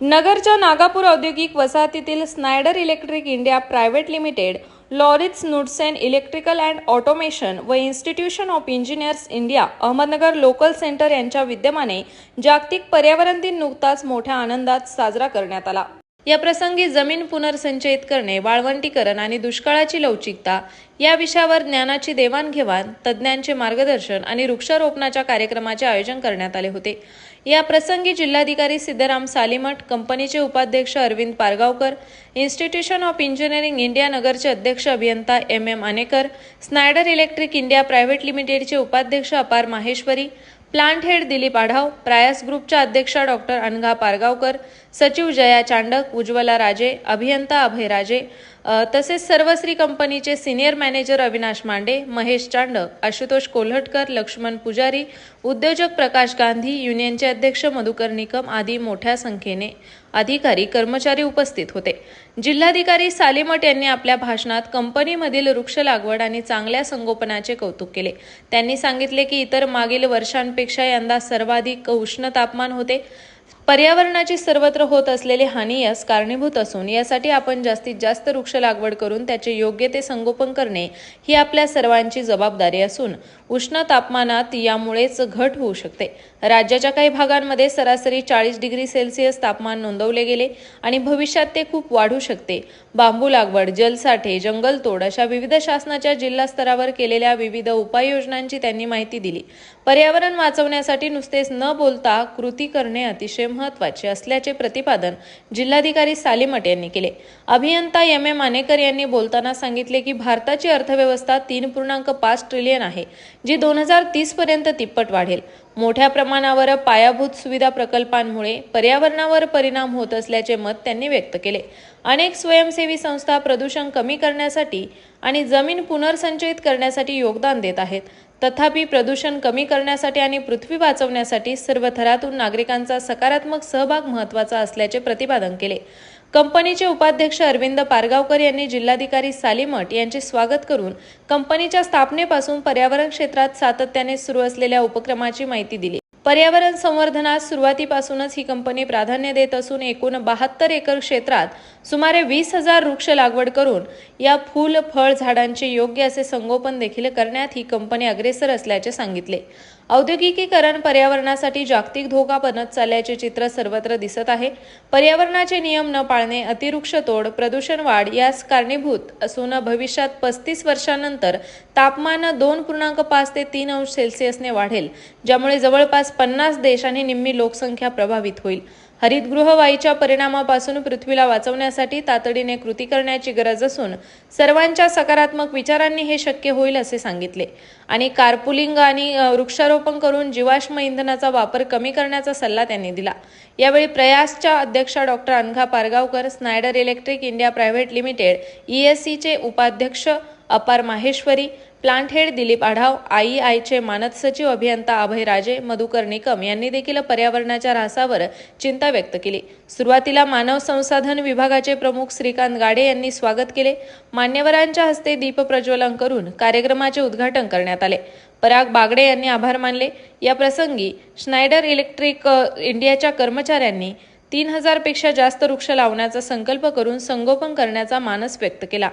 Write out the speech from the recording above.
नगरच्या नागापूर औद्योगिक वसाहतीतील Schneider electric India private limited Lauritz Knudsen electrical and automation व institution of engineers India Ahmednagar local centre यांच्या विद्यमाने जागतिक पर्यावरण दिन नुकताच मोठ्या आनंदात साजरा करण्यात आला. या प्रसंगी जमीन पुनर्संचयित करणे वाळवंटीकरण आणि दुष्काळाची लवचिकता या विषयावर ज्ञानाची देवाणघेवाण तज्ज्ञांचे मार्गदर्शन आणि वृक्षारोपणाच्या कार्यक्रमाचे आयोजन करण्यात आले होते. या प्रसंगी जिल्हाधिकारी सिद्धराम सालीमठ कंपनीचे उपाध्यक्ष Arvind Pargaonkar institution of engineering India नगरचे अध्यक्ष अभियंता M M Anekar Schneider electric India private लिमिटेडचे उपाध्यक्ष अपार माहेश्वरी प्लांट हेड दिलीप आढाव प्रायस ग्रुपच्या अध्यक्षा डॉक्टर अनघा पारगावकर सचिव जया चांडक उज्ज्वला राजे अभियंता अभय राजे तसेच सर्वश्री कंपनीचे सिनियर मॅनेजर अविनाश मांडे महेश चांडक आशुतोष कोल्हटकर लक्ष्मण पुजारी उद्योजक प्रकाश गांधी युनियनचे अध्यक्ष मधुकर निकम आदी मोठ्या संख्येने अधिकारी कर्मचारी उपस्थित होते. जिल्हाधिकारी सालीमट यांनी आपल्या भाषणात कंपनीमधील वृक्ष लागवड आणि चांगल्या संगोपनाचे कौतुक केले. त्यांनी सांगितले की इतर मागील वर्षांपेक्षा यंदा सर्वाधिक उष्ण तापमान होते. पर्यावरणाची सर्वत्र होत असलेली हानी यास कारणीभूत असून यासाठी आपण जास्तीत जास्त वृक्ष लागवड करून त्याचे योग्य ते संगोपन करणे ही आपल्या सर्वांची जबाबदारी असून उष्ण तापमानात यामुळेच घट होऊ शकते. राज्याच्या काही भागांमध्ये सरासरी चाळीस डिग्री सेल्सिअस तापमान नोंदवले गेले आणि भविष्यात ते खूप वाढू शकते. बांबू लागवड जलसाठे जंगलतोड अशा विविध शासनाच्या जिल्हा स्तरावर केलेल्या विविध उपाययोजनांची त्यांनी माहिती दिली. पर्यावरण वाचवण्यासाठी नुसतेच न बोलता कृती करणे अतिशय महत्त्वाचे असल्याचे प्रतिपादन जिल्हाधिकारी सालीमट यांनी केले. अभियंता एम ए मानेकर यांनी बोलताना सांगितले की भारताची अर्थव्यवस्था तीन पूर्णांक पाच ट्रिलियन आहे जी दोन हजार तीस पर्यंत तिप्पट वाढेल. मोठ्या प्रमाणावर पायाभूत सुविधा प्रकल्पांमुळे पर्यावरणावर परिणाम होत असल्याचे मत त्यांनी व्यक्त केले. अनेक स्वयंसेवी संस्था प्रदूषण कमी करण्यासाठी आणि जमीन पुनर्संचयित करण्यासाठी योगदान देत आहेत. तथापि प्रदूषण कमी करण्यासाठी आणि पृथ्वी वाचवण्यासाठी सर्व थरातून नागरिकांचा सकारात्मक सहभाग महत्त्वाचा असल्याचे प्रतिपादन केले. कंपनीचे उपाध्यक्ष अरविंद पारगावकर यांनी जिल्हाधिकारी सालीमठ यांचे स्वागत करून कंपनीच्या स्थापनेपासून पर्यावरण क्षेत्रात सातत्याने सुरू असलेल्या उपक्रमाची माहिती दिली. पर्यावरण संवर्धनास सुरुवातीपासूनच ही कंपनी प्राधान्य देत असून एकूण बहात्तर एकर क्षेत्रात सुमारे वीस हजार वृक्ष लागवड करून या फूल फळ झाडांचे योग्य असे संगोपन देखील करण्यात ही कंपनी अग्रेसर असल्याचे सांगितले. औद्योगिकीकरण पर्यावरणासाठी जागतिक धोका बनत चालल्याचे चित्र सर्वत्र दिसत आहे. पर्यावरणाचे नियम न पाळणे अतिवृक्ष तोड प्रदूषण वाढ यास कारणीभूत असून भविष्यात पस्तीस वर्षांनंतर तापमान दोन पूर्णांक पाच ते तीन अंश सेल्सिअसने वाढेल ज्यामुळे जवळपास पन्नास देश आणि निम्मी लोकसंख्या प्रभावित होईल. हरितगृह वायूच्या परिणामापासून पृथ्वीला वाचवण्यासाठी तातडीने कृती करण्याची गरज असून सर्वांच्या सकारात्मक विचारांनी हे शक्य होईल असे सांगितले. आणि कारपुलिंग आणि वृक्षारोपण करून जीवाश्म इंधनाचा वापर कमी करण्याचा सल्ला त्यांनी दिला. यावेळी प्रयासच्या अध्यक्षा doctor Anagha Pargaonkar Schneider electric India private limited ईएससीचे उपाध्यक्ष Apar Maheshwari plant head Dilip Adhav I आयचे मानद सचिव अभियंता अभय राजे मधुकर निकम यांनी देखील पर्यावरणाच्या ऱ्हासावर चिंता व्यक्त केली. सुरुवातीला मानव संसाधन विभागाचे प्रमुख श्रीकांत गाडे यांनी स्वागत केले. मान्यवरांच्या हस्ते दीपप्रज्वलन करून कार्यक्रमाचे उद्घाटन करण्यात आले. पराग बागडे यांनी आभार मानले. या प्रसंगी स्नायडर इलेक्ट्रिक इंडियाच्या कर्मचाऱ्यांनी तीन हजारपेक्षा जास्त वृक्ष लावण्याचा संकल्प करून संगोपन करण्याचा मानस व्यक्त केला.